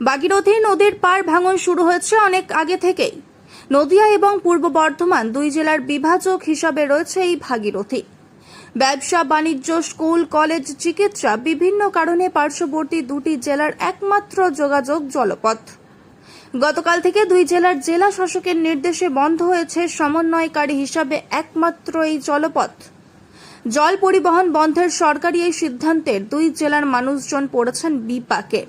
ভাগীরথী নদীর পার ভাঙন শুরু হয়েছে অনেক আগে থেকেই। নদিয়া এবং পূর্ব বর্ধমান দুই জেলার বিভাজক হিসাবে রয়েছে এই ভাগীরথী। ব্যবসা, বাণিজ্য, স্কুল, কলেজ, চিকিৎসা বিভিন্ন কারণে পার্শ্ববর্তী দুটি জেলার একমাত্র যোগাযোগ জলপথ। গতকাল থেকে দুই জেলার জেলা শাসকের নির্দেশে বন্ধ হয়েছে সমন্বয়কারী হিসাবে একমাত্র এই জলপথ। জল পরিবহন বন্ধের সরকারি এই সিদ্ধান্তের দুই জেলার মানুষজন পড়েছেন বিপাকে।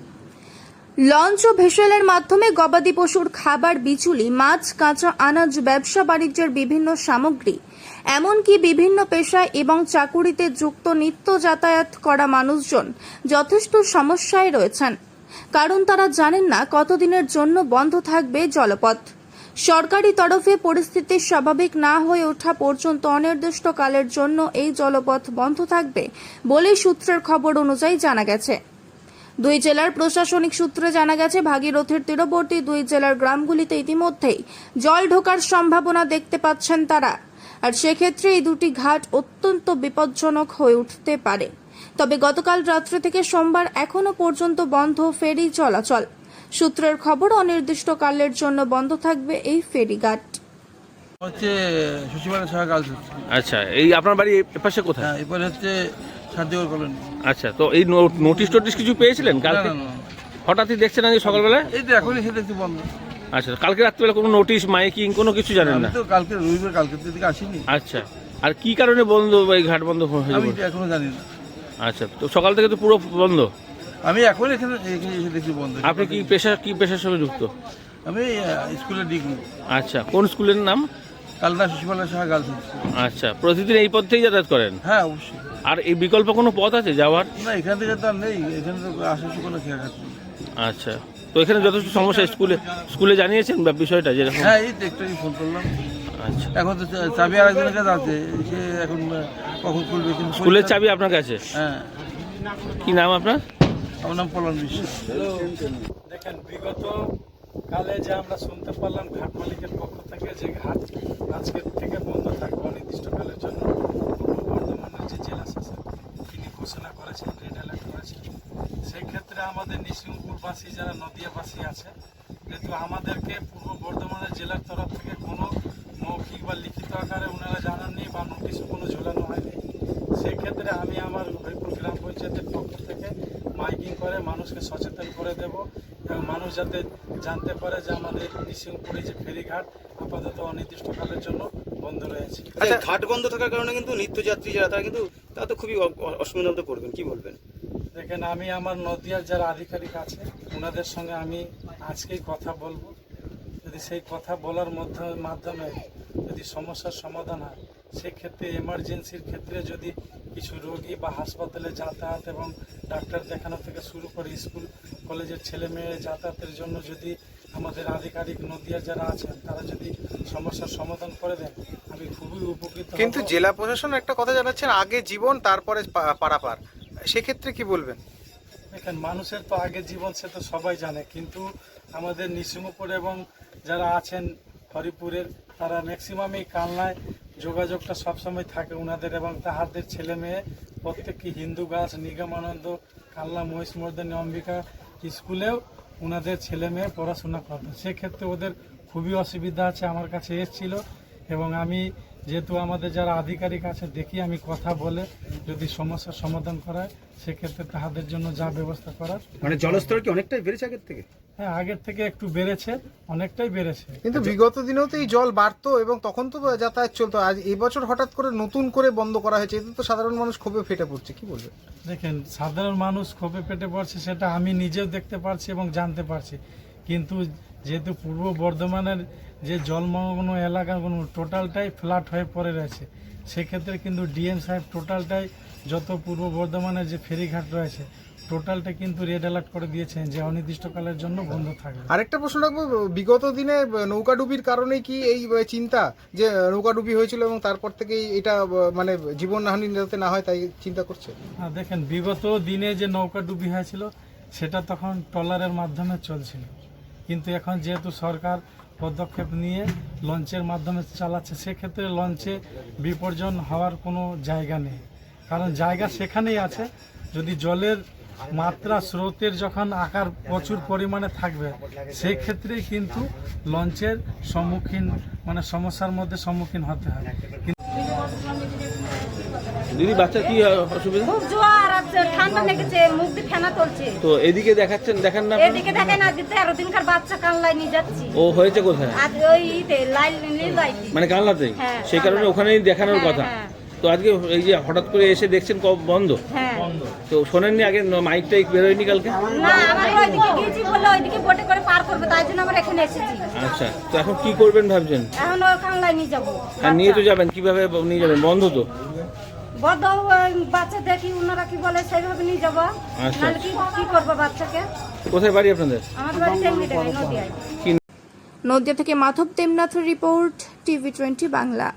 লঞ্চ ও ভেসেলের মাধ্যমে গবাদি পশুর খাবার, বিচুলি, মাছ, কাঁচা আনাজ, ব্যবসা, বাণিজ্যের বিভিন্ন সামগ্রী, এমনকি বিভিন্ন পেশায় এবং চাকুরিতে যুক্ত নিত্য যাতায়াত করা মানুষজন যথেষ্ট সমস্যায় রয়েছেন। কারণ তারা জানেন না কতদিনের জন্য বন্ধ থাকবে জলপথ। সরকারি তরফে পরিস্থিতি স্বাভাবিক না হয়ে ওঠা পর্যন্ত অনির্দিষ্টকালের জন্য এই জলপথ বন্ধ থাকবে বলে সূত্রের খবর অনুযায়ী জানা গেছে। দুই জেলার প্রশাসনিক সূত্রে জানা গেছে ভাগীরথের তীরবর্তী দুই জেলার গ্রামগুলিতে ইতিমধ্যেই জল ঢোকার সম্ভাবনা দেখতে পাচ্ছেন তারা। আর সেক্ষেত্রে এই দুটি ঘাট অত্যন্ত বিপজ্জনক হয়ে উঠতে পারে। তবে গতকাল রাত্রে থেকে সোমবার এখনও পর্যন্ত বন্ধ ফেরি চলাচল। সূত্রের খবর অনির্দিষ্টকালের জন্য বন্ধ থাকবে এই ফেরিঘাট হচ্ছে শশীবালা সাহা গার্লস আচ্ছা এই আপনার বাড়ি এপাশে কোথায়? হ্যাঁ এরপরে হচ্ছে সাহায্যকর কলোনি আচ্ছা তো এই নোটিশ টোটিশ কিছু পেয়েছিলেন কালকে? হঠাৎই দেখছেন আজকে সকালবেলায়? এই তো এখনই সেটা একটু বন্ধ। আচ্ছা কালকে রাত্রিবেলা কোনো নোটিশ মাইকিং কোনো কিছু জানেন না? তো কালকে রবিবার কালকে এদিকে আসিনি। আচ্ছা আর কি কারণে বন্ধ এই ঘাট বন্ধ হয়ে আমি এখনও জানি না। আচ্ছা তো সকাল থেকে তো পুরো বন্ধ? আমি এখন এখানে এখানে দেখছি বন্ধ। আপনি কি পেশা কি পেশার সঙ্গে যুক্ত? আমি আহ, স্কুলে ডিগ্রি। আচ্ছা কোন স্কুলের নাম? কালনা শশীবালা সাহা গার্লস আচ্ছা প্রতিদিন এই পথেই যাতায়াত করেন? হ্যাঁ অবশ্যই। আর এই বিকল্প কোনো পথ আছে যাওয়ার? না এখান থেকে তো আর নেই। এখানে তো আসার কোনো খেয়াঘাট নেই আচ্ছা তো এখানে যথেষ্ট সমস্যা স্কুলে স্কুলে জানিয়েছেন বা বিষয়টা যেরকম? হ্যাঁ এই তো একটু ফোন করলাম। আচ্ছা। এখন তো চাবি আর একজনের কাছে আছে সে এখন কখন খুলবে কিন্তু স্কুলের চাবি আপনার কাছে? হ্যাঁ। কি নাম আপনার? আমার নাম পলন বিশ্বাস। দেখেন বিগত কালে যে আমরা শুনতে পারলাম ঘাট মালিকের পক্ষ থেকে যে ঘাট আজকের থেকে বন্ধ থাকবে অনির্দিষ্টকালের জন্য। পূর্ব বর্ধমানের যে জেলা শাসক তিনি ঘোষণা করেছেন রেড অ্যালার্ট করেছেন। সেই ক্ষেত্রে আমাদের নিসিমপুরবাসী যারা নদিয়াবাসী আছে যেহেতু আমাদেরকে পূর্ব বর্ধমানের জেলার তরফ থেকে কোনো মৌখিক বা লিখিত আকারে ওনারা জানাননি বা নোটিশও কোনো ঝোলানো হয়নি। সেক্ষেত্রে আমি আমার হরিপুর গ্রাম পঞ্চায়েতের পক্ষ থেকে মাইকিং করে মানুষকে সচেতন করে দেব। এবং মানুষ যাতে জানতে পারে যে আমাদের নিসিংপুরে যে ফেরিঘাট আপাতত অনির্দিষ্টকালের জন্য বন্ধ রয়েছে। আচ্ছা ঘাট বন্ধ থাকার কারণে কিন্তু নিত্যযাত্রী যারা তারা কিন্তু তা তো খুবই অ- অ- অসুবিধার মধ্যে পড়বেন কি বলবেন? দেখেন আমি আমার নদিয়ার যারা আধিকারিক আছে ওনাদের সঙ্গে আমি আজকেই কথা বলব। যদি সেই কথা বলার মধ্য- মাধ্যমে যদি সমস্যার সমাধান হয় সেক্ষেত্রে এমার্জেন্সির ক্ষেত্রে যদি কিছু রোগী বা হাসপাতালে যাতায়াত এবং ডাক্তার দেখানো থেকে শুরু করে স্কুল কলেজের ছেলে মেয়ে যাতায়াতের জন্য যদি আমাদের আধিকারিক নদিয়া যারা আছেন তারা যদি সমস্যার সমাধান করে দেন আমি খুবই উপকৃত কিন্তু জেলা প্রশাসন একটা কথা জানাচ্ছেন আগে জীবন তারপরে পারাপার। সেক্ষেত্রে কি বলবেন? দেখেন মানুষের তো আগে জীবন সে তো সবাই জানে। কিন্তু আমাদের নিসিমপুর এবং যারা আছেন হরিপুরের তারা ম্যাক্সিমাম এই কালনায় যোগাযোগটা সবসময় থাকে ওনাদের এবং তাহাদের ছেলে মেয়ে, প্রত্যেকটি হিন্দু গাছ, নিগমানন্দ কালনা মহিষমর্দনী, অম্বিকা স্কুলেও ওনাদের ছেলে মেয়ে পড়াশোনা করতো। সেক্ষেত্রে ওদের খুবই অসুবিধা আছে আমার কাছে এসেছিল এবং আমি যেহেতু আমাদের যারা আধিকারিক আছে, দেখি আমি কথা বলে যদি সমস্যার সমাধান করায়, সেক্ষেত্রে তাহাদের জন্য যা ব্যবস্থা করার। মানে জলস্তর কি অনেকটাই বেড়েছে আগের থেকে? হ্যাঁ আগের থেকে একটু বেড়েছে অনেকটাই বেড়েছে। কিন্তু বিগত দিনেও তো এই জল বাড়তো এবং তখন তো যাতায়াত চলতো আজ এবছর হঠাৎ করে নতুন করে বন্ধ করা হয়েছে এতে তো সাধারণ মানুষ ক্ষোভে ফেটে পড়ছে কি বলবে দেখেন সাধারণ মানুষ ক্ষোভে পেটে পড়ছে সেটা আমি নিজেও দেখতে পারছি এবং জানতে পারছি। কিন্তু যেহেতু পূর্ব বর্ধমানের যে জলমগ্ন এলাকাগুলো টোটালটাই ফ্ল্যাট হয়ে পড়ে রয়েছে সেক্ষেত্রে কিন্তু ডিএম সাহেব টোটালটাই যত পূর্ব বর্ধমানের যে ফেরিঘাট রয়েছে টোটালটা কিন্তু রেড অ্যালার্ট করে দিয়েছেন যে অনির্দিষ্টকালের জন্য বন্ধ থাকবে। আরেকটা প্রশ্ন রাখব বিগত দিনে নৌকাডুবির কারণে কি এই চিন্তা যে নৌকাডুবি হয়েছিল এবং তারপর থেকেই এটা মানে জীবনহানি যাতে না হয় তাই চিন্তা করছে? হ্যাঁ দেখেন বিগত দিনে যে নৌকা ডুবি হয়েছিল সেটা তখন ট্রলারের মাধ্যমে চলছিল। কিন্তু এখন যেহেতু সরকার পদক্ষেপ নিয়ে লঞ্চের মাধ্যমে চালাচ্ছে সেক্ষেত্রে লঞ্চে বিপর্জন হওয়ার কোনো জায়গা নেই। কারণ জায়গা সেখানেই আছে যদি জলের মাত্রা স্রোতের যখন আকার প্রচুর পরিমাণে থাকবে সেই ক্ষেত্রেই কিন্তু লঞ্চের সম্মুখীন মানে সমস্যার মধ্যে সম্মুখীন হতে হয় দিদি বাচ্চা কি অসুবিধা? খুব জোয়ার আর ঠান্ডা লেগেছে মুখ দিয়ে ফেনা তুলছে। তো এদিকে দেখাচ্ছেন দেখান না। এদিকে দেখেন আজকে তেরো দিনকার বাচ্চা কানলাই নিয়ে যাচ্ছি। ও হয়েছে কোথায়? আজ ওই ইতে লাইল মানে কানলাতেই? হ্যাঁ, সেই কারণে ওখানেই দেখানোর হ্যাঁ, কথা। হ্যাঁ। তো আজকে এই যে হঠাৎ করে এসে দেখছেন কব বন্ধ? হ্যাঁ। তো শোনেননি আগে? মাইক টাইক বেরোয়নি কালকে? না আমার ওইদিকে গিয়েছি বললে ওইদিকে বোটে করে পার করবে তাই জন্য আমরা এখানে এসেছি। আচ্ছা তো এখন কি করবেন ভাবছেন? এখন নিয়ে যাব। আর নিয়ে তো যাবেন কীভাবে নিয়ে যাবেন? বন্ধ তো? বদ্ধ বাচ্চা দেখি ওনারা কি বলে সেইভাবে নিয়ে যাব। আচ্ছা। নাহলে কি কি করব বাচ্চাকে? কোথায় বাড়ি আপনাদের? আমাদের বাড়ি নদিয়া থেকে Madhab Debnath report TV twenty Bangla.